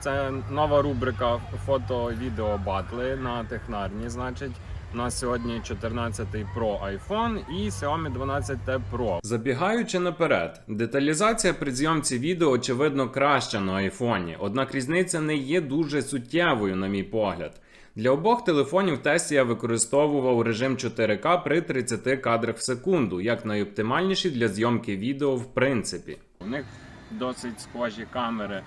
Це нова рубрика фото-відео батли на технарні. Значить, у нас сьогодні 14 Pro iPhone і Xiaomi 12T Pro. Забігаючи наперед, деталізація при зйомці відео очевидно краща на айфоні, однак різниця не є дуже суттєвою, на мій погляд. Для обох телефонів в тесті я використовував режим 4К при 30 кадрах в секунду, як найоптимальніший для зйомки відео в принципі. У них досить схожі камери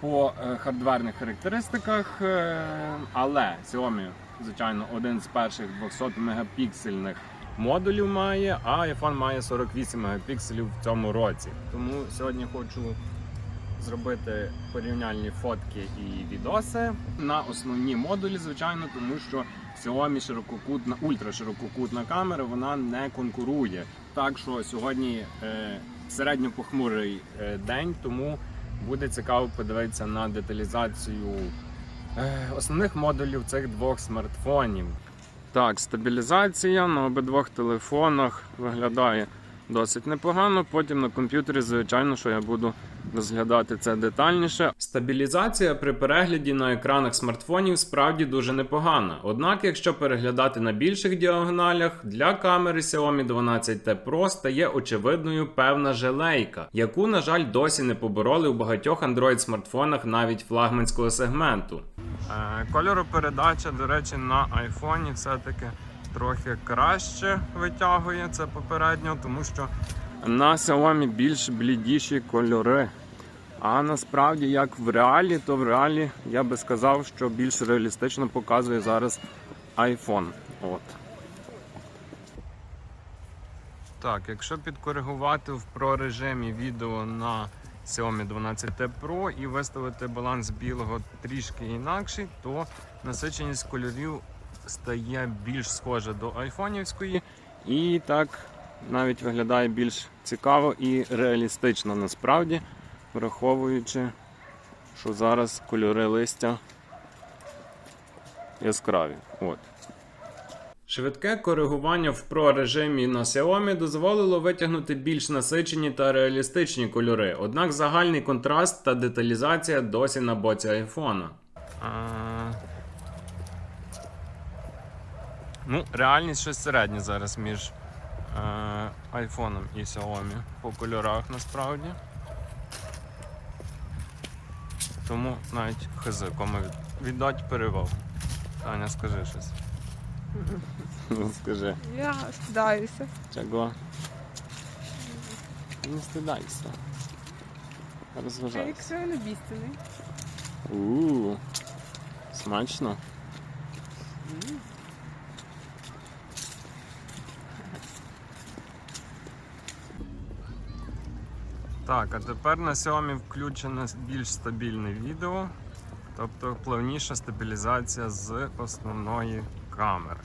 по е, хардверних характеристиках, е, але Xiaomi, звичайно, один з перших 200 мегапіксельних модулів має, а iPhone має 48 мегапікселів в цьому році. Тому сьогодні хочу зробити порівняльні фотки і відоси на основні модулі, звичайно, тому що Xiaomi ширококутна, ультраширококутна камера вона не конкурує. Так що сьогодні е, середньопохмурий е, день, тому буде цікаво подивитися на деталізацію е, основних модулів цих двох смартфонів. Так, стабілізація на обидвох телефонах виглядає досить непогано. Потім на комп'ютері, звичайно, що я буду розглядати це детальніше. Стабілізація при перегляді на екранах смартфонів справді дуже непогана. Однак, якщо переглядати на більших діагоналях, для камери Xiaomi 12T Pro стає очевидною певна желейка, яку, на жаль, досі не побороли у багатьох Android смартфонах навіть флагманського сегменту. Е, Кольоропередача, до речі, на айфоні все-таки трохи краще витягує це попередньо, тому що на Xiaomi більш блідіші кольори. А насправді, як в реалі, то в реалі я би сказав, що більш реалістично показує зараз iPhone. От. Так, якщо підкоригувати в Pro режимі відео на Xiaomi 12T Pro і виставити баланс білого трішки інакший, то насиченість кольорів стає більш схожа до айфонівської. І так навіть виглядає більш цікаво і реалістично насправді, враховуючи, що зараз кольори листя яскраві. От. Швидке коригування в Pro режимі на Xiaomi дозволило витягнути більш насичені та реалістичні кольори, однак загальний контраст та деталізація досі на боці айфона. Ну, реальність щось середнє зараз між е, айфоном і Xiaomi по кольорах насправді. Тому навіть хз кому від- віддать перевагу. Таня, скажи щось. Ну, скажи. Я стидаюся. Чого? Не стидайся. А Розважайся. якщо я не бістений? Ууу. Смачно. Так, а тепер на Xiaomi включене більш стабільне відео, тобто плавніша стабілізація з основної камери.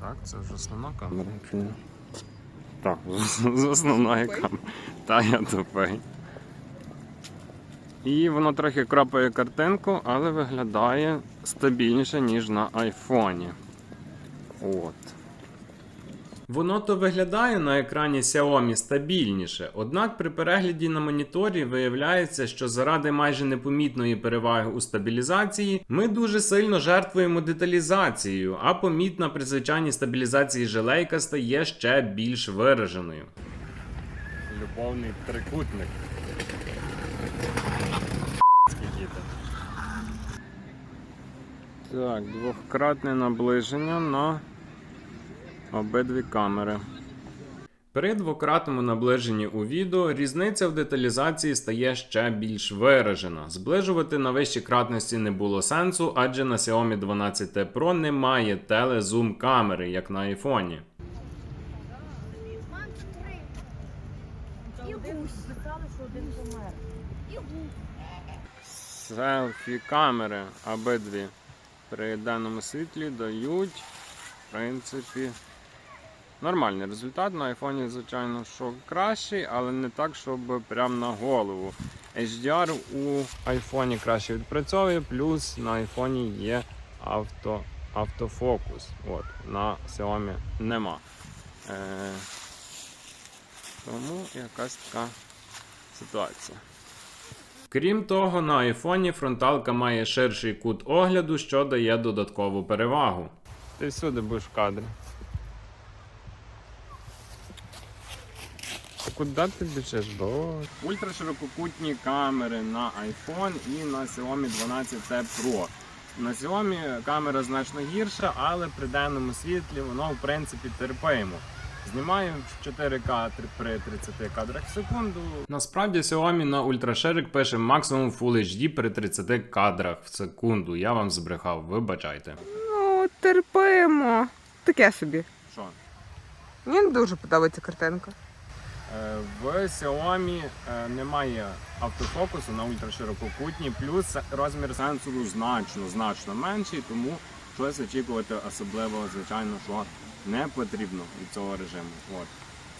Так, це вже основна камера? Так, з основної камери. Та я тупий. І воно трохи кропає картинку, але виглядає стабільніше, ніж на айфоні. От. Воно то виглядає на екрані Xiaomi стабільніше, однак при перегляді на моніторі виявляється, що заради майже непомітної переваги у стабілізації ми дуже сильно жертвуємо деталізацією, а помітна при звичайній стабілізації желейка стає ще більш вираженою. Любовний трикутник. Так, двократне наближення на обидві камери. При двократному наближенні у відео різниця в деталізації стає ще більш виражена. Зближувати на вищі кратності не було сенсу, адже на Xiaomi 12T Pro немає телезум камери, як на гусь. Селфі камери обидві при даному світлі дають, в принципі, нормальний результат. На айфоні, звичайно, що кращий, але не так, щоб прям на голову. HDR у айфоні краще відпрацьовує, плюс на айфоні є авто, автофокус. От, на Xiaomi нема. Е, тому якась така ситуація. Крім того, на айфоні фронталка має ширший кут огляду, що дає додаткову перевагу. Ти всюди будеш в кадрі. Куди ти біжиш, бо? Ультраширококутні камери на iPhone і на Xiaomi 12T Pro. На Xiaomi камера значно гірша, але при денному світлі воно в принципі терпимо. Знімаю в 4К при 30 кадрах в секунду. Насправді Xiaomi на ультраширик пише максимум Full HD при 30 кадрах в секунду. Я вам збрехав, вибачайте. Ну, терпимо. Таке собі. Що? Мені не дуже подобається картинка. В Xiaomi е, немає автофокусу на ультраширококутні, плюс розмір сенсору значно, значно менший, тому щось очікувати особливо, звичайно, що не потрібно від цього режиму. От.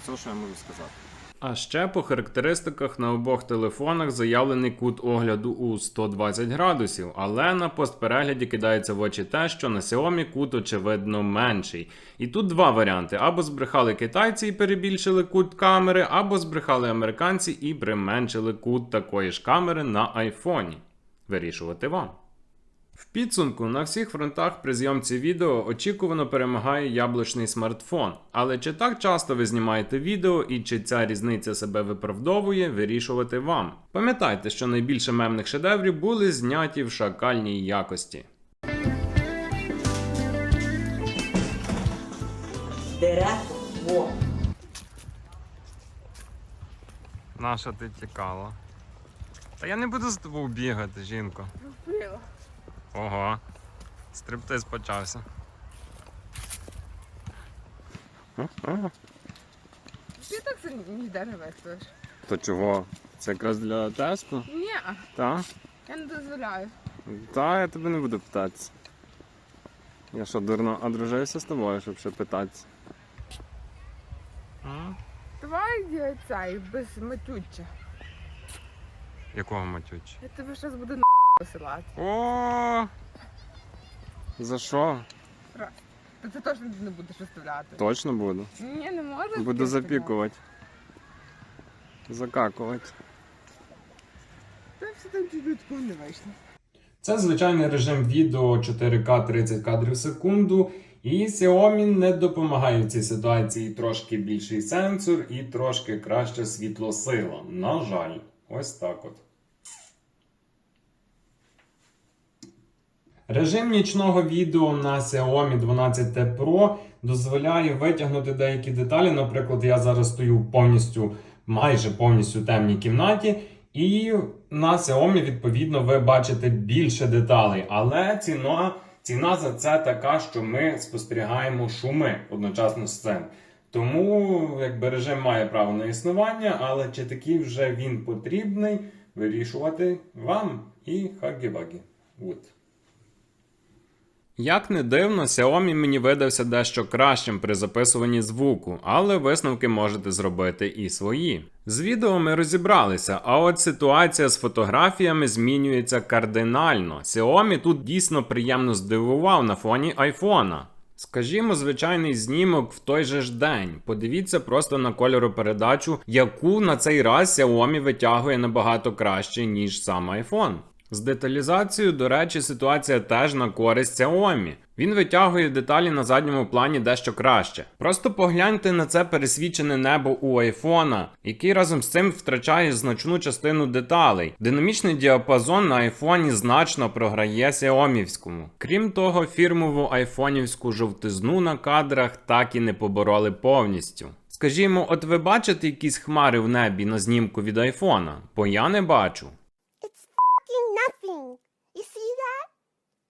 Все, що я можу сказати. А ще по характеристиках на обох телефонах заявлений кут огляду у 120 градусів, але на постперегляді кидається в очі те, що на Xiaomi кут очевидно менший. І тут два варіанти: або збрехали китайці і перебільшили кут камери, або збрехали американці і применшили кут такої ж камери на айфоні. Вирішувати вам. В підсумку на всіх фронтах при зйомці відео очікувано перемагає яблучний смартфон. Але чи так часто ви знімаєте відео і чи ця різниця себе виправдовує, вирішувати вам. Пам'ятайте, що найбільше мемних шедеврів були зняті в шакальній якості. Дерево. Наша ти тікала. Та я не буду з тобою бігати, жінко. Ого. Стриптиз почався. Ти так ніде не виставиш. То чого? Це якраз для тесту? Ні, Так? я не дозволяю. Та я тебе не буду питатися. Я що, дурно одружився з тобою, щоб ще питатися? Давай я цей без матюча. Якого матюча? Я тебе щось буду на посилати. О! За що? Та ти точно не будеш виставляти. Точно буду. Ні, не можеш. Буду запікувати. Закакувати. Та все там чуть-чуть не вийшло. Це звичайний режим відео 4К 30 кадрів в секунду. І Xiaomi не допомагає в цій ситуації трошки більший сенсор і трошки краща світлосила. На жаль, ось так от. Режим нічного відео на Xiaomi 12T Pro дозволяє витягнути деякі деталі. Наприклад, я зараз стою повністю, майже повністю в темній кімнаті, і на Xiaomi, відповідно, ви бачите більше деталей. Але ціна, ціна за це така, що ми спостерігаємо шуми одночасно з цим. Тому якби режим має право на існування, але чи такий вже він потрібний, вирішувати вам і хагі-вагі. От. Як не дивно, Xiaomi мені видався дещо кращим при записуванні звуку, але висновки можете зробити і свої. З відео ми розібралися, а от ситуація з фотографіями змінюється кардинально. Xiaomi тут дійсно приємно здивував на фоні айфона. Скажімо, звичайний знімок в той же ж день. Подивіться просто на кольоропередачу, яку на цей раз Xiaomi витягує набагато краще, ніж сам iPhone. З деталізацією, до речі, ситуація теж на користь Xiaomi. Він витягує деталі на задньому плані дещо краще. Просто погляньте на це пересвічене небо у айфона, який разом з цим втрачає значну частину деталей. Динамічний діапазон на айфоні значно програє Xiaomi-вському. Крім того, фірмову айфонівську жовтизну на кадрах так і не побороли повністю. Скажімо, от ви бачите якісь хмари в небі на знімку від айфона? Бо я не бачу. It's fucking nothing. You see that?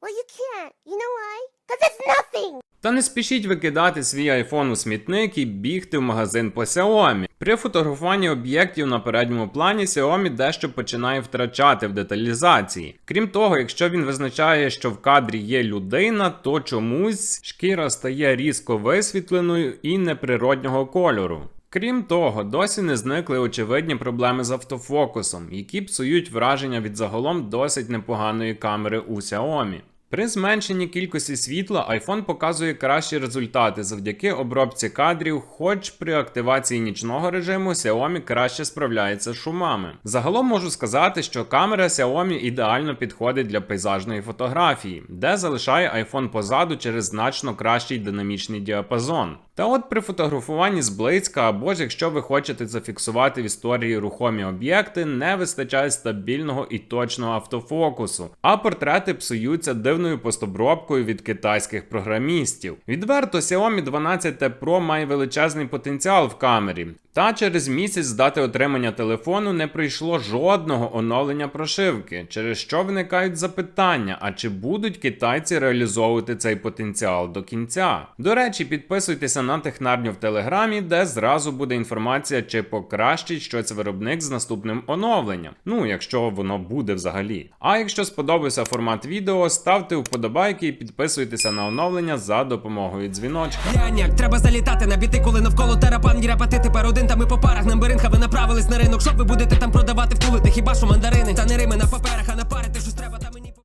Well, you can't. You know why? Because it's nothing. Та не спішіть викидати свій айфон у смітник і бігти в магазин по Xiaomi. При фотографуванні об'єктів на передньому плані Xiaomi дещо починає втрачати в деталізації. Крім того, якщо він визначає, що в кадрі є людина, то чомусь шкіра стає різко висвітленою і неприроднього кольору. Крім того, досі не зникли очевидні проблеми з автофокусом, які псують враження від загалом досить непоганої камери у Xiaomi. При зменшенні кількості світла iPhone показує кращі результати завдяки обробці кадрів, хоч при активації нічного режиму Xiaomi краще справляється з шумами. Загалом можу сказати, що камера Xiaomi ідеально підходить для пейзажної фотографії, де залишає iPhone позаду через значно кращий динамічний діапазон. Та от при фотографуванні зблизька або ж якщо ви хочете зафіксувати в історії рухомі об'єкти, не вистачає стабільного і точного автофокусу, а портрети псуються дивною постобробкою від китайських програмістів. Відверто Xiaomi 12T Pro має величезний потенціал в камері. Та через місяць з дати отримання телефону не прийшло жодного оновлення прошивки, через що виникають запитання: а чи будуть китайці реалізовувати цей потенціал до кінця? До речі, підписуйтеся на технарню в телеграмі, де зразу буде інформація, чи покращить щось виробник з наступним оновленням. Ну, якщо воно буде взагалі. А якщо сподобався формат відео, ставте вподобайки і підписуйтеся на оновлення за допомогою дзвіночка. Ляняк, треба залітати на біти, коли навколо терапан рапати тепер один та ми по парах нам беринка, ви направились на ринок. Що ви будете там продавати втулити? Хіба що мандарини? Та не рими на паперах, а на пари, ти щось треба там.